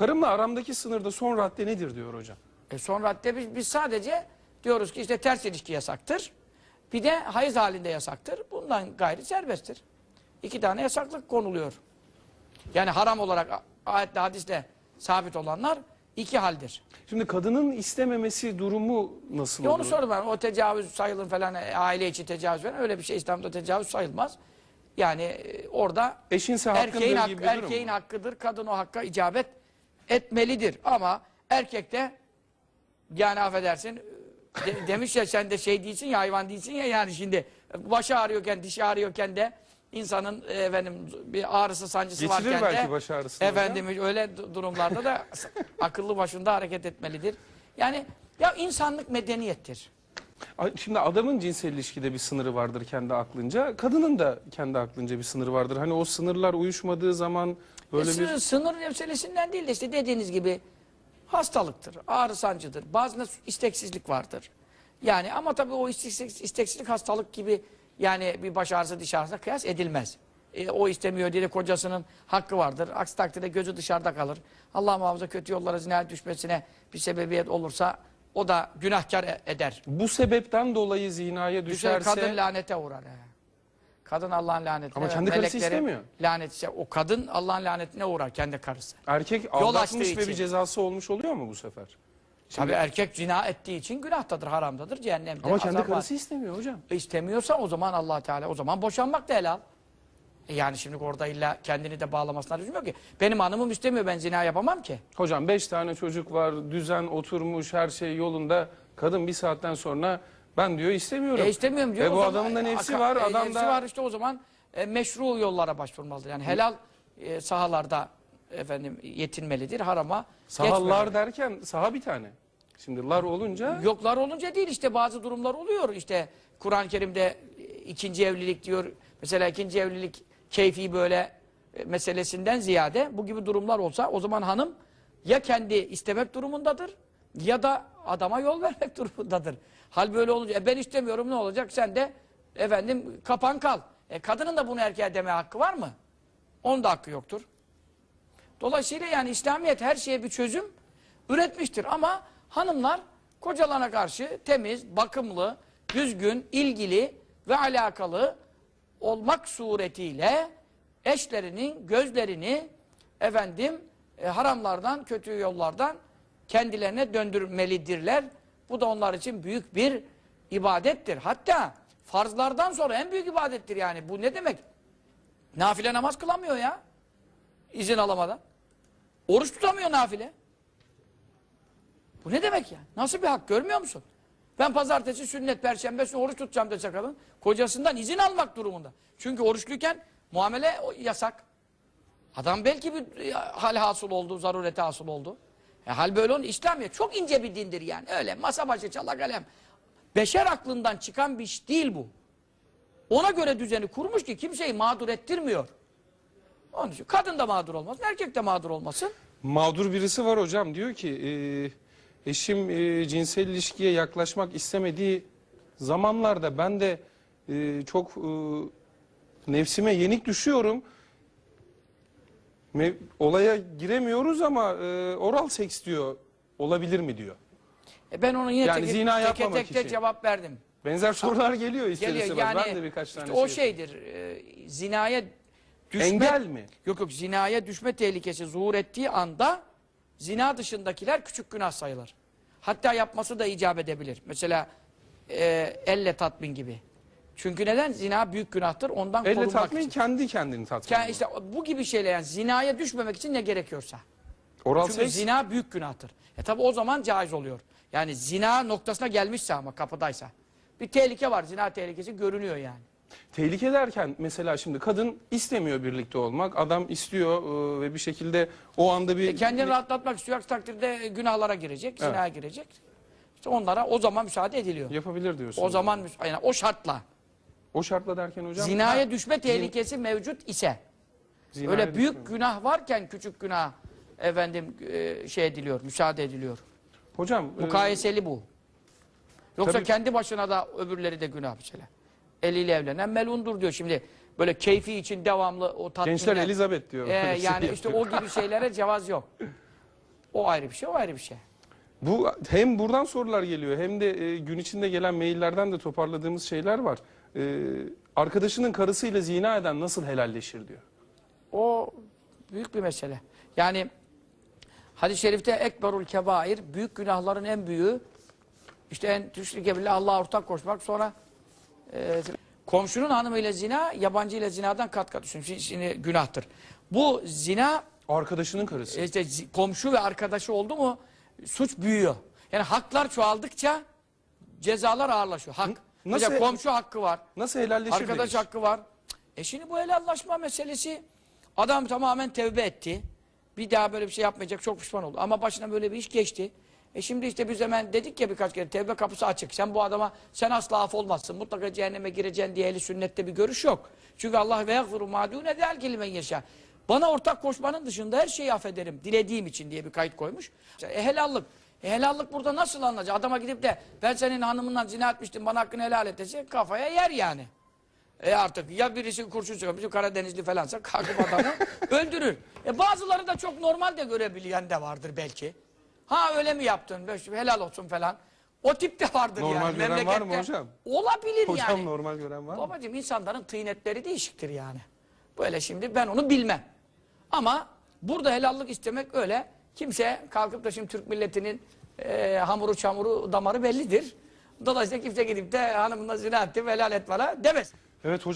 Karımla aramdaki sınırda son radde nedir diyor hocam. E son radde biz, biz sadece diyoruz ki işte ters ilişki yasaktır. Bir de hayız halinde yasaktır. Bundan gayri serbesttir. İki tane yasaklık konuluyor. Yani haram olarak ayetle hadisle sabit olanlar iki haldir. Şimdi kadının istememesi durumu nasıl E onu olur? sordum ben. O tecavüz sayılır falan, e, aile içi tecavüz falan. Öyle bir şey İslam'da tecavüz sayılmaz. Yani e, orada Eşinse erkeğin, hakkı, gibi erkeğin hakkıdır. Kadın o hakka icabet etmelidir. Ama erkek de yani affedersin de- demiş ya sen de şey değilsin ya hayvan değilsin ya yani şimdi başı ağrıyorken dişi ağrıyorken de insanın e, efendim bir ağrısı sancısı Geçirir varken belki de baş hocam. efendim öyle du- durumlarda da akıllı başında hareket etmelidir. Yani ya insanlık medeniyettir. Şimdi adamın cinsel ilişkide bir sınırı vardır kendi aklınca. Kadının da kendi aklınca bir sınırı vardır. Hani o sınırlar uyuşmadığı zaman böyle E, bir... sı- Sınır meselesinden değil de işte dediğiniz gibi hastalıktır, ağrı sancıdır. Bazında isteksizlik vardır. Yani ama tabii o isteksizlik, isteksizlik hastalık gibi yani bir baş ağrısı diş ağrısına kıyas edilmez. E, o istemiyor diye de kocasının hakkı vardır. Aksi takdirde gözü dışarıda kalır. Allah muhafaza kötü yollara zinaya düşmesine bir sebebiyet olursa o da günahkar e- eder. Bu sebepten dolayı zinaya Düşer düşerse... kadın lanete uğrar. he. Kadın Allah'ın lanetine. Ama ve kendi karısı meleklerin istemiyor. Lanet, işte o kadın Allah'ın lanetine uğrar kendi karısı. Erkek Yol aldatmış açtığı ve bir cezası olmuş oluyor mu bu sefer? Tabii erkek zina ettiği için günahtadır, haramdadır, cehennemde. Ama kendi azap var. karısı istemiyor hocam. İstemiyorsa o zaman allah Teala o zaman boşanmak da helal. E yani şimdi orada illa kendini de bağlamasına lüzum yok ki. Benim hanımım istemiyor ben zina yapamam ki. Hocam beş tane çocuk var, düzen oturmuş, her şey yolunda. Kadın bir saatten sonra ben diyor istemiyorum. E istemiyorum diyor. E o bu zaman- adamın da nefsi Aka- var, e, adam nefsi da... var işte o zaman e, meşru yollara başvurmalıdır. Yani helal e, sahalarda efendim yetinmelidir, harama Sahallar geçmemelidir. derken saha bir tane. Şimdi lar olunca Yoklar olunca değil işte bazı durumlar oluyor. İşte Kur'an-ı Kerim'de e, ikinci evlilik diyor. Mesela ikinci evlilik keyfi böyle e, meselesinden ziyade bu gibi durumlar olsa o zaman hanım ya kendi istemek durumundadır ya da adama yol vermek durumundadır. Hal böyle olunca e ben istemiyorum ne olacak sen de efendim kapan kal. E kadının da bunu erkeğe deme hakkı var mı? Onun da hakkı yoktur. Dolayısıyla yani İslamiyet her şeye bir çözüm üretmiştir. Ama hanımlar kocalarına karşı temiz, bakımlı, düzgün, ilgili ve alakalı olmak suretiyle eşlerinin gözlerini efendim e, haramlardan, kötü yollardan kendilerine döndürmelidirler. Bu da onlar için büyük bir ibadettir. Hatta farzlardan sonra en büyük ibadettir yani. Bu ne demek? Nafile namaz kılamıyor ya. İzin alamadan. Oruç tutamıyor nafile. Bu ne demek ya? Nasıl bir hak görmüyor musun? Ben pazartesi, sünnet, perşembe günü oruç tutacağım dese kadın kocasından izin almak durumunda. Çünkü oruçluyken muamele yasak. Adam belki bir e, hal hasıl oldu, zarureti hasıl oldu. E, hal böyle onun İslamiyet çok ince bir dindir yani. Öyle masa başı çala kalem. Beşer aklından çıkan bir iş değil bu. Ona göre düzeni kurmuş ki kimseyi mağdur ettirmiyor. Onun için kadın da mağdur olmasın, erkek de mağdur olmasın. mağdur birisi var hocam. Diyor ki e, eşim e, cinsel ilişkiye yaklaşmak istemediği zamanlarda ben de e, çok e, nefsime yenik düşüyorum. Me- olaya giremiyoruz ama e, oral seks diyor. Olabilir mi diyor. E ben onu yine Yani tek, zina tek de için. cevap verdim. Benzer sorular geliyor ister Geliyor yani ben de birkaç işte tane o şey- şeydir. e, zinaya düşme Engel mi? Yok yok zinaya düşme tehlikesi zuhur ettiği anda zina dışındakiler küçük günah sayılır. Hatta yapması da icap edebilir. Mesela e, elle tatmin gibi. Çünkü neden? Zina büyük günahtır. Ondan Elle korunmak tatmin için. kendi kendini tatmin. Yani işte bu gibi şeyler yani zinaya düşmemek için ne gerekiyorsa. Oral Çünkü seks zina büyük günahtır. E tabi o zaman caiz oluyor. Yani zina noktasına gelmişse ama kapıdaysa. Bir tehlike var. Zina tehlikesi görünüyor yani. Tehlike derken mesela şimdi kadın istemiyor birlikte olmak. Adam istiyor e, ve bir şekilde o anda bir... E kendini rahatlatmak istiyor. Aksi takdirde günahlara girecek, Evet. zinaya girecek. İşte onlara o zaman müsaade ediliyor. Yapabilir diyorsun. O zaman yani o şartla. O şartla derken hocam... zinaya Ha, düşme tehlikesi mevcut ise. zinaya Öyle büyük düşme. günah varken küçük günah efendim e, şey ediliyor, müsaade ediliyor. Hocam... e, Mukayeseli bu. Yoksa tabii- kendi başına da öbürleri de günah mesela. Eliyle evlenen melundur diyor şimdi. Böyle keyfi için devamlı o tatminler. Gençler Elizabeth diyor. Ee, Öyle şey yani işte yapıyor. o gibi şeylere cevaz yok. O ayrı bir şey, o ayrı bir şey. Bu hem buradan sorular geliyor hem de e, gün içinde gelen maillerden de toparladığımız şeyler var. E, arkadaşının karısıyla zina eden nasıl helalleşir diyor. O büyük bir mesele. Yani hadis-i şerifte ekberul kebair, büyük günahların en büyüğü işte en tüşrike billah Allah'a ortak koşmak sonra e, komşunun hanımıyla zina yabancı ile zinadan kat kat düşün. Şimdi, şimdi günahtır. Bu zina Arkadaşının karısı. işte zi- komşu ve arkadaşı oldu mu suç büyüyor. Yani haklar çoğaldıkça cezalar ağırlaşıyor. Hak. nasıl- Mesela komşu hakkı var. Nasıl helalleşir Arkadaş demiş. hakkı var. E şimdi bu helallaşma meselesi adam tamamen tevbe etti. Bir daha böyle bir şey yapmayacak çok pişman oldu. Ama başına böyle bir iş geçti. E şimdi işte biz hemen dedik ya birkaç kere tevbe kapısı açık. Sen bu adama sen asla af olmazsın. Mutlaka cehenneme gireceksin diye ehli sünnette bir görüş yok. Çünkü Allah ve yagfiru madune del kelimen yaşa. Bana ortak koşmanın dışında her şeyi affederim. Dilediğim için diye bir kayıt koymuş. E helallık. E helallık burada nasıl anlayacak? Adama gidip de ben senin hanımından zina etmiştim bana hakkını helal et dese kafaya yer yani. E artık ya birisi kurşun sıkıyor, bizim Karadenizli falansa kalkıp adamı öldürür. E bazıları da çok normal de görebilen de vardır belki. Ha öyle mi yaptın, helal olsun falan. O tip de vardır Normal yani. gören var mı hocam? Olabilir Hocam yani. normal gören var mı? Babacığım insanların tıynetleri değişiktir yani. Böyle şimdi ben onu bilmem. Ama burada helallik istemek öyle. Kimse kalkıp da şimdi Türk milletinin e, hamuru çamuru damarı bellidir. Dolayısıyla kimse gidip de hanımına zina ettim helal et bana demez. Evet hocam.